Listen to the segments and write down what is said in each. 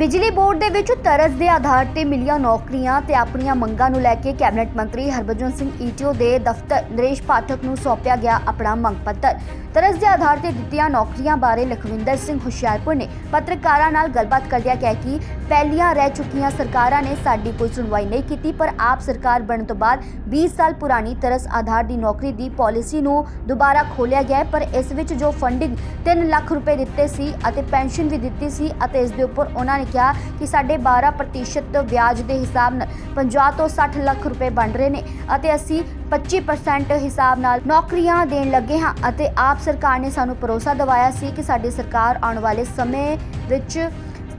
ਬਿਜਲੀ ਬੋਰਡ ਦੇ ਵਿੱਚ ਤਰਸ ਦੇ ਆਧਾਰ ਤੇ ਮਿਲੀਆਂ ਨੌਕਰੀਆਂ ਤੇ ਆਪਣੀਆਂ ਮੰਗਾਂ ਨੂੰ ਲੈ ਕੇ ਕੈਬਨਿਟ ਮੰਤਰੀ ਹਰਭਜਨ ਸਿੰਘ ਈਟੀਓ ਦੇ ਦਫ਼ਤਰ ਨਰੇਸ਼ ਪਾਠਕ ਨੂੰ ਸੌਂਪਿਆ ਗਿਆ ਆਪਣਾ ਮੰਗ ਪੱਤਰ। ਤਰਸ ਦੇ ਆਧਾਰ ਤੇ ਦਿੱਤੀਆਂ ਨੌਕਰੀਆਂ ਬਾਰੇ ਲਖਵਿੰਦਰ ਸਿੰਘ ਹੁਸ਼ਿਆਰਪੁਰ ਨੇ ਪੱਤਰਕਾਰਾਂ ਨਾਲ ਗੱਲਬਾਤ ਕਰਦਿਆਂ ਕਿਹਾ ਕਿ ਪਹਿਲੀਆਂ ਰਹਿ ਚੁੱਕੀਆਂ ਸਰਕਾਰਾਂ ਨੇ ਸਾਡੀ ਕੋਈ ਸੁਣਵਾਈ ਨਹੀਂ ਕੀਤੀ, ਪਰ ਆਪ ਸਰਕਾਰ ਬਣਨ ਤੋਂ ਬਾਅਦ 20 ਸਾਲ ਪੁਰਾਣੀ ਤਰਸ ਆਧਾਰ ਦੀ ਨੌਕਰੀ ਦੀ ਪਾਲਿਸੀ ਨੂੰ ਦੁਬਾਰਾ ਖੋਲ੍ਹਿਆ ਗਿਆ ਪਰ ਇਸ ਵਿੱਚ ਜੋ ਫੰਡਿੰਗ 3 ਲੱਖ ਰੁਪਏ ਦਿੱਤੇ ਸੀ ਅਤੇ ਪੈਨਸ਼ਨ ਵੀ ਦਿੱਤੀ ਸੀ ਅਤੇ ਇਸ ਦੇ ਉੱਪਰ ਉਹਨਾਂ ਨੇ ਕਿਹਾ ਕਿ ਸਾਡੇ 12% ਵਿਆਜ ਦੇ ਹਿਸਾਬ ਨਾਲ 50 ਤੋਂ 60 ਲੱਖ ਰੁਪਏ ਬਣ ਰਹੇ ਨੇ ਅਤੇ ਅਸੀਂ 25% ਹਿਸਾਬ ਨਾਲ ਨੌਕਰੀਆਂ ਦੇਣ ਲੱਗੇ ਹਾਂ ਅਤੇ ਆਪ ਸਰਕਾਰ ਨੇ ਸਾਨੂੰ ਭਰੋਸਾ ਦਿਵਾਇਆ ਸੀ ਕਿ ਸਾਡੀ ਸਰਕਾਰ ਆਉਣ ਵਾਲੇ ਸਮੇਂ ਵਿੱਚ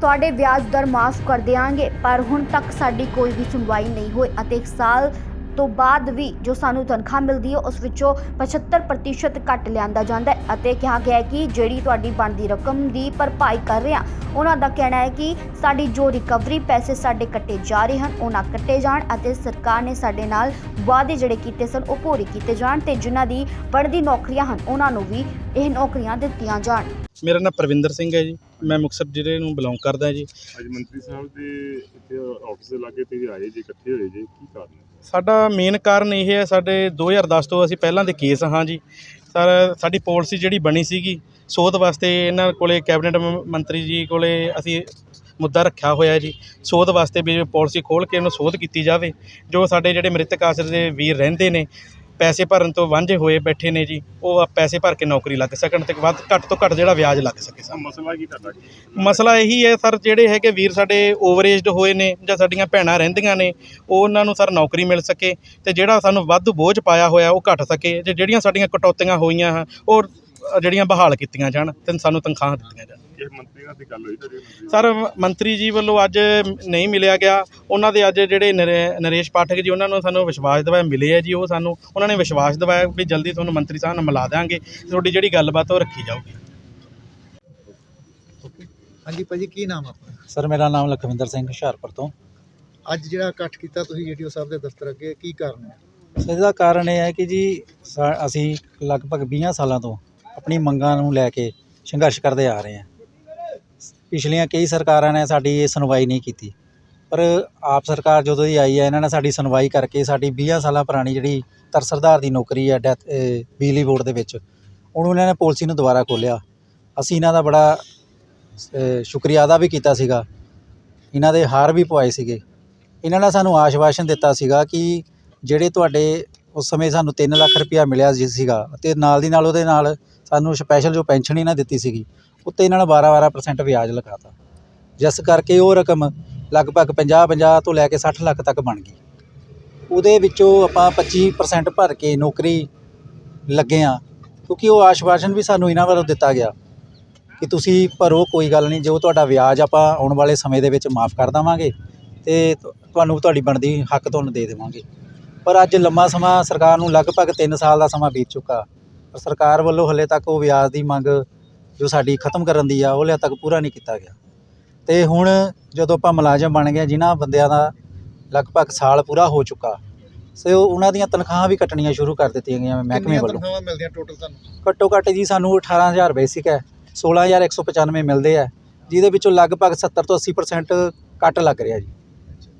ਤੁਹਾਡੇ ਵਿਆਜ ਦਰ ਮਾਫ ਕਰ ਦੇਵਾਂਗੇ ਪਰ ਹੁਣ ਤੱਕ ਸਾਡੀ ਕੋਈ ਵੀ ਸੁਣਵਾਈ ਨਹੀਂ ਹੋਈ ਅਤੇ ਇੱਕ ਸਾਲ ਤੋਂ ਬਾਅਦ ਵੀ ਜੋ ਸਾਨੂੰ ਤਨਖਾਹ ਮਿਲਦੀ ਹੈ ਉਸ ਵਿੱਚੋਂ 75% ਘੱਟ ਲਿਆਂਦਾ ਜਾਂਦਾ ਹੈ ਅਤੇ ਕਿਹਾ ਗਿਆ ਹੈ ਕਿ ਜਿਹੜੀ ਤੁਹਾਡੀ ਬਣਦੀ ਰਕਮ ਦੀ ਭਰਪਾਈ ਕਰ ਰਹੇ ਹਾਂ ਉਹਨਾਂ ਦਾ ਕਹਿਣਾ ਹੈ ਕਿ ਸਾਡੀ ਜੋ ਰਿਕਵਰੀ ਪੈਸੇ ਸਾਡੇ ਕੱਟੇ ਜਾ ਰਹੇ ਹਨ ਉਹਨਾਂ ਕੱਟੇ ਜਾਣ ਅਤੇ ਸਰਕਾਰ ਨੇ ਸਾਡੇ ਨਾਲ ਵਾਅਦੇ ਜਿਹੜੇ ਕੀਤੇ ਸਨ ਉਹ ਪੂਰੇ ਕੀਤੇ ਜਾਣ ਤੇ ਜਿਨ੍ਹਾਂ ਦੀ ਬਣਦੀ ਨੌਕਰੀਆਂ ਹਨ ਉਹਨਾਂ ਨੂੰ ਵੀ ਇਹ ਨੌਕਰੀਆਂ ਦਿੱਤੀਆਂ ਜਾਣ। ਮੇਰਾ ਨਾਮ ਪ੍ਰਵਿੰਦਰ ਸਿੰਘ ਹੈ ਜੀ ਮੈਂ ਮੁਕਤਸਰ ਜ਼ਿਲ੍ਹੇ ਨੂੰ ਬਿਲੋਂਗ ਕਰਦਾ ਜੀ। ਅੱਜ ਮੰਤਰੀ ਸਾਹਿਬ ਦੇ ਇੱਥੇ ਆਫਿਸ ਦੇ ਲਾਗੇ ਤੇ ਆਏ ਜੀ ਇਕੱਠੇ ਹੋਏ ਜੀ ਕੀ ਕਾਰਨ ਹੈ? ਸਾਡਾ ਮੇਨ ਕਾਰਨ ਇਹ ਹੈ, ਸਾਡੇ 2010 ਤੋਂ ਅਸੀਂ ਪਹਿਲਾਂ ਦੇ ਕੇਸ ਹਾਂ ਜੀ। ਸਰ, ਸਾਡੀ ਪੋਲਿਸੀ ਜਿਹੜੀ ਬਣੀ ਸੀਗੀ, ਸੋਧ ਵਾਸਤੇ ਇਹਨਾਂ ਕੋਲੇ ਕੈਬਨਿਟ ਮੰਤਰੀ ਜੀ ਕੋਲੇ ਅਸੀਂ ਮੁੱਦਾ ਰੱਖਿਆ ਹੋਇਆ ਜੀ। ਸੋਧ ਵਾਸਤੇ ਵੀ ਪੋਲਿਸੀ ਖੋਲ ਕੇ ਉਹਨੂੰ ਸੋਧ ਕੀਤੀ ਜਾਵੇ। ਜੋ ਸਾਡੇ ਜਿਹੜੇ ਮ੍ਰਿਤਕ ਆਸਰੇ ਦੇ ਵੀਰ ਰਹਿੰਦੇ ਨੇ ਪੈਸੇ ਭਰਨ ਤੋਂ ਵਾਂਝੇ ਹੋਏ ਬੈਠੇ ਨੇ ਜੀ ਉਹ ਪੈਸੇ ਭਰ ਕੇ ਨੌਕਰੀ ਲੱਗ ਸਕਣ ਤੇ ਵੱਧ ਘੱਟ ਤੋਂ ਘੱਟ ਜਿਹੜਾ ਵਿਆਜ ਲੱਗ ਸਕੇ ਸਰ ਮਸਲਾ ਕੀ ਤੁਹਾਡਾ ਮਸਲਾ ਇਹੀ ਹੈ ਸਰ ਜਿਹੜੇ ਹੈਗੇ ਵੀਰ ਸਾਡੇ ਓਵਰਏਜਡ ਹੋਏ ਨੇ ਜਾਂ ਸਾਡੀਆਂ ਭੈਣਾਂ ਰਹਿੰਦੀਆਂ ਨੇ ਉਹ ਉਹਨਾਂ ਨੂੰ ਸਰ ਨੌਕਰੀ ਮਿਲ ਸਕੇ ਤੇ ਜਿਹੜਾ ਸਾਨੂੰ ਵਾਧੂ ਬੋਝ ਪਾਇਆ ਹੋਇਆ ਉਹ ਘਟ ਸਕੇ ਤੇ ਜਿਹੜੀਆਂ ਸਾਡੀਆਂ ਕਟੌਤੀਆਂ ਹੋਈਆਂ ਹਨ ਉਹ ਜਿਹੜੀਆਂ ਬਹਾਲ ਕੀਤੀਆਂ ਜਾਣ ਤੇ ਸਾਨੂੰ ਤਨਖਾਹਾਂ ਦਿੱਤੀਆਂ ਜਾਣ। ਕਿਸ ਮੰਤਰੀ ਨਾਲ ਤੇ ਗੱਲ ਹੋਈ ਤੁਹਾਡੀ ਮੰਤਰੀ ਸਰ ਮੰਤਰੀ ਜੀ ਵੱਲੋਂ ਅੱਜ ਨਹੀਂ ਮਿਲਿਆ ਗਿਆ। ਉਹਨਾਂ ਦੇ ਅੱਜ ਜਿਹੜੇ ਨਰੇ- ਨਰੇਸ਼ ਪਾਠਕ ਜੀ ਉਹਨਾਂ ਨੂੰ ਸਾਨੂੰ ਵਿਸ਼ਵਾਸ ਦਿਵਾਇਆ ਮਿਲੇ ਆ ਜੀ ਉਹ ਸਾਨੂੰ। ਉਹਨਾਂ ਨੇ ਵਿਸ਼ਵਾਸ ਦਿਵਾਇਆ ਵੀ ਜਲਦੀ ਤੁਹਾਨੂੰ ਮੰਤਰੀ ਸਾਹਿਬ ਨਾਲ ਮਿਲਾ ਦਾਂਗੇ ਤੁਹਾਡੀ ਜਿਹੜੀ ਗੱਲਬਾਤ ਉਹ ਰੱਖੀ ਜਾਊਗੀ। ਹਾਂਜੀ ਭਾਜੀ ਕੀ ਨਾਮ ਆਪਣਾ? ਸਰ ਮੇਰਾ ਨਾਮ ਲਖਵਿੰਦਰ ਸਿੰਘ ਹੁਸ਼ਿਆਰਪੁਰ ਤੋਂ। ਅੱਜ ਜਿਹੜਾ ਇਕੱਠ ਕੀਤਾ ਤੁਸੀਂ ਜੀਟੀਓ ਸਾਹਿਬ ਦੇ ਦਫ਼ਤਰ ਅੱਗੇ ਕੀ ਕਾਰਨ ਹੈ? ਸਰ ਇਹਦਾ ਕਾਰਨ ਇਹ ਹੈ ਕਿ ਜੀ ਸਾ- ਅਸੀਂ ਲਗਭਗ 20 ਸਾਲਾਂ ਤੋਂ ਆਪਣੀ ਮੰਗਾਂ ਨੂੰ ਲੈ ਕੇ ਸੰਘਰਸ਼ ਕਰਦੇ ਆ ਰਹੇ ਹਾਂ। ਪਿਛਲੀਆਂ ਕਈ ਸਰਕਾਰਾਂ ਨੇ ਸਾਡੀ ਇਹ ਸੁਣਵਾਈ ਨਹੀਂ ਕੀਤੀ। ਪਰ ਆਪ ਸਰਕਾਰ ਜਦੋਂ ਦੀ ਆਈ ਹੈ, ਇਹਨਾਂ ਨੇ ਸਾਡੀ ਸੁਣਵਾਈ ਕਰਕੇ ਸਾਡੀ 20 ਸਾਲਾਂ ਪੁਰਾਣੀ ਜਿਹੜੀ ਤਰਸਰਦਾਰ ਦੀ ਨੌਕਰੀ ਹੈ ਡੈਥ ਬਿਜਲੀ ਬੋਰਡ ਦੇ ਵਿੱਚ ਉਹਨੂੰ ਇਹਨਾਂ ਨੇ ਪਾਲਿਸੀ ਨੂੰ ਦੁਬਾਰਾ ਖੋਲ੍ਹਿਆ। ਅਸੀਂ ਇਹਨਾਂ ਦਾ ਬੜਾ ਸ਼ੁਕਰੀਆ ਅਦਾ ਵੀ ਕੀਤਾ ਸੀਗਾ। ਇਹਨਾਂ ਦੇ ਹਾਰ ਵੀ ਪਵਾਏ ਸੀਗੇ। ਇਹਨਾਂ ਨੇ ਸਾਨੂੰ ਆਸ਼ਵਾਸਨ ਦਿੱਤਾ ਸੀਗਾ ਕਿ ਜਿਹੜੇ ਤੁਹਾਡੇ ਉਸ ਸਮੇਂ ਸਾਨੂੰ 3 ਲੱਖ ਰੁਪਇਆ ਮਿਲਿਆ ਜੀ ਸੀਗਾ, ਤੇ ਨਾਲ ਦੀ ਨਾਲ ਉਹਦੇ ਨਾਲ ਸਾਨੂੰ ਸਪੈਸ਼ਲ ਜੋ ਪੈਨਸ਼ਨ ਇਹਨਾਂ ਦਿੱਤੀ ਸੀਗੀ ਉੱਤੇ ਇਹਨਾਂ ਨੇ 12-12% ਵਿਆਜ ਲਗਾਤਾ। ਜਿਸ ਕਰਕੇ ਉਹ ਰਕਮ ਲਗਭਗ 50-50 ਤੋਂ ਲੈ ਕੇ 60 ਲੱਖ ਤੱਕ ਬਣ ਗਈ। ਉਹਦੇ ਵਿੱਚੋਂ ਆਪਾਂ 25% ਭਰ ਕੇ ਨੌਕਰੀ ਲੱਗੇ ਆ ਕਿਉਂਕਿ ਉਹ ਆਸ਼ਵਾਸਨ ਵੀ ਸਾਨੂੰ ਇਹਨਾਂ ਵੱਲੋਂ ਦਿੱਤਾ ਗਿਆ ਕਿ ਤੁਸੀਂ ਭਰੋ, ਕੋਈ ਗੱਲ ਨਹੀਂ, ਜੋ ਤੁਹਾਡਾ ਵਿਆਜ ਆਪਾਂ ਆਉਣ ਵਾਲੇ ਸਮੇਂ ਦੇ ਵਿੱਚ ਮਾਫ ਕਰ ਦੇਵਾਂਗੇ ਤੇ ਤੁਹਾਨੂੰ ਤੁਹਾਡੀ ਬਣਦੀ ਹੱਕ ਤੁਹਾਨੂੰ ਦੇ ਦੇਵਾਂਗੇ। ਪਰ ਅੱਜ ਲੰਮਾ ਸਮਾਂ ਸਰਕਾਰ ਨੂੰ ਲਗਭਗ 3 ਸਾਲ ਦਾ ਸਮਾਂ ਬੀਤ ਚੁੱਕਾ। ਪਰ ਸਰਕਾਰ ਵੱਲੋਂ ਹਲੇ ਤੱਕ ਉਹ ਵਿਆਜ ਦੀ ਮੰਗ ਜੋ ਸਾਡੀ ਖਤਮ ਕਰਨ ਦੀ ਆ ਉਹ ਹਲੇ ਤੱਕ ਪੂਰਾ ਨਹੀਂ ਕੀਤਾ ਗਿਆ। ਤੇ ਹੁਣ ਜਦੋਂ ਆਪਾਂ ਮੁਲਾਜ਼ਮ ਬਣ ਗਏ ਜਿਨ੍ਹਾਂ ਬੰਦਿਆਂ ਦਾ ਲਗਭਗ ਸਾਲ ਪੂਰਾ ਹੋ ਚੁੱਕਾ ਸੋ ਉਹਨਾਂ ਦੀਆਂ ਤਨਖਾਹਾਂ ਵੀ ਕੱਟਣੀਆਂ ਸ਼ੁਰੂ ਕਰ ਦਿੱਤੀਆਂ ਗਈਆਂ ਮਹਿਕਮੇ ਵੱਲੋਂ। ਤਨਖਾਹਾਂ ਮਿਲਦੀਆਂ ਟੋਟਲ ਤੁਹਾਨੂੰ? ਘੱਟੋ ਘੱਟ ਜੀ ਸਾਨੂੰ 18000 ਬੇਸਿਕ ਹੈ 16195 ਮਿਲਦੇ ਆ ਜਿਹਦੇ ਵਿੱਚੋਂ ਲਗਭਗ 70 ਤੋਂ 80% ਕੱਟ ਲੱਗ ਰਿਹਾ ਜੀ।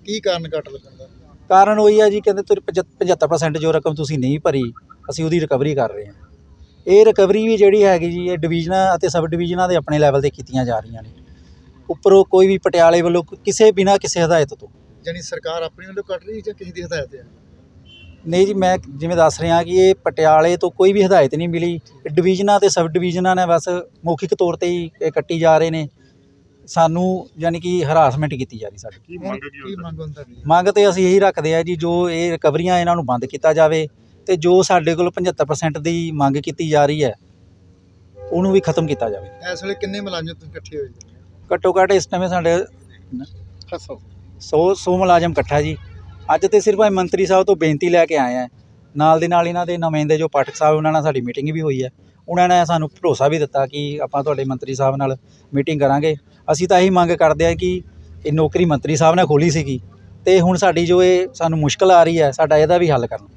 ਕੀ ਕਾਰਨ ਘੱਟ ਲੱਗਣ ਦਾ? ਕਾਰਨ ਉਹੀ ਆ ਜੀ ਕਹਿੰਦੇ ਤੁਸੀਂ 75% ਜੋ ਰਕਮ ਤੁਸੀਂ ਨਹੀਂ ਭਰੀ ਅਸੀਂ ਉਹਦੀ ਰਿਕਵਰੀ ਕਰ ਰਹੇ ਹਾਂ। ਇਹ ਰਿਕਵਰੀ ਵੀ ਜਿਹੜੀ ਹੈਗੀ ਜੀ ਇਹ ਡਿਵੀਜ਼ਨਾਂ ਅਤੇ ਸਬ ਡਿਵੀਜ਼ਨਾਂ ਦੇ ਆਪਣੇ ਲੈਵਲ ਤੇ ਕੀਤੀਆਂ ਜਾ ਰਹੀਆਂ ਨੇ। ਉੱਪਰੋਂ ਕੋਈ ਵੀ ਪਟਿਆਲੇ ਵੱਲੋਂ ਕਿਸੇ ਬਿਨਾ ਕਿਸੇ ਹਦਾਇਤ ਤੋਂ। ਯਾਨੀ ਸਰਕਾਰ ਆਪਣੀ ਵੱਲੋਂ ਕੱਟ ਰਹੀ ਹੈ ਜਾਂ ਕਿਸੇ ਦੀ ਹਦਾਇਤ ਹੈ? ਨਹੀਂ ਜੀ ਮੈਂ ਜਿਵੇਂ ਦੱਸ ਰਿਹਾ ਕਿ ਇਹ ਪਟਿਆਲੇ ਤੋਂ ਕੋਈ ਵੀ ਹਦਾਇਤ ਨਹੀਂ ਮਿਲੀ। ਡਿਵੀਜ਼ਨਾਂ ਤੇ ਸਬ ਡਿਵੀਜ਼ਨਾਂ ਨੇ ਬਸ ਮੌਖਿਕ ਤੌਰ ਤੇ ਹੀ ਇਹ ਕੱਟੀ ਜਾ ਰਹੇ ਨੇ। ਸਾਨੂੰ ਯਾਨੀ ਕਿ ਹਰਾਸਮੈਂਟ ਕੀਤੀ ਜਾ ਰਹੀ ਸਾਡੀ। ਕੀ ਮੰਗ ਕੀ ਕੀ ਹੁੰਦਾ? ਮੰਗ ਹੁੰਦਾ ਜੀ? ਮੰਗ ਤੇ ਅਸੀਂ ਇਹੀ ਰੱਖਦੇ ਆ ਜੀ ਜੋ ਇਹ ਰਿਕਵਰੀਆਂ ਇਹਨਾਂ ਨੂੰ ਬੰਦ ਕੀਤਾ ਜਾਵੇ। ਤੇ ਜੋ ਸਾਡੇ ਕੋਲ 75% ਦੀ ਮੰਗ ਕੀਤੀ ਜਾ ਰਹੀ ਹੈ ਉਹਨੂੰ ਵੀ ਖਤਮ ਕੀਤਾ ਜਾਵੇ। ਇਸ ਵੇਲੇ ਕਿੰਨੇ ਮੁਲਾਜ਼ਮ ਤੁਸੀਂ ਇਕੱਠੇ ਹੋਏ ਜੀ? ਘੱਟੋ ਘੱਟ ਇਸ ਸਮੇਂ ਸਾਡੇ ਹੱਸੋ 100 100 ਮੁਲਾਜ਼ਮ ਇਕੱਠਾ ਜੀ। ਅੱਜ ਤੇ ਸਿਰਫ ਇਹ ਮੰਤਰੀ ਸਾਹਿਬ ਤੋਂ ਬੇਨਤੀ ਲੈ ਕੇ ਆਏ ਆ ਨਾਲ ਦੇ ਨਾਲ ਇਹਨਾਂ ਦੇ ਨੁਮਾਇੰਦੇ ਜੋ ਪਾਠਕ ਸਾਹਿਬ ਉਹਨਾਂ ਨਾਲ ਸਾਡੀ ਮੀਟਿੰਗ ਵੀ ਹੋਈ ਹੈ। ਉਹਨਾਂ ਨੇ ਸਾਨੂੰ ਭਰੋਸਾ ਵੀ ਦਿੱਤਾ ਕਿ ਆਪਾਂ ਤੁਹਾਡੇ ਮੰਤਰੀ ਸਾਹਿਬ ਨਾਲ ਮੀਟਿੰਗ ਕਰਾਂਗੇ। ਅਸੀਂ ਤਾਂ ਇਹੀ ਮੰਗ ਕਰਦੇ ਆ ਕਿ ਇਹ ਨੌਕਰੀ ਮੰਤਰੀ ਸਾਹਿਬ ਨੇ ਖੋਲੀ ਸੀਗੀ। ਤੇ ਹੁਣ ਸਾਡੀ ਜੋ ਇਹ ਸਾਨੂੰ ਮੁਸ਼ਕਲ ਆ ਰਹੀ ਹੈ ਸਾਡਾ ਇਹਦਾ ਵੀ ਹੱਲ ਕਰਨ।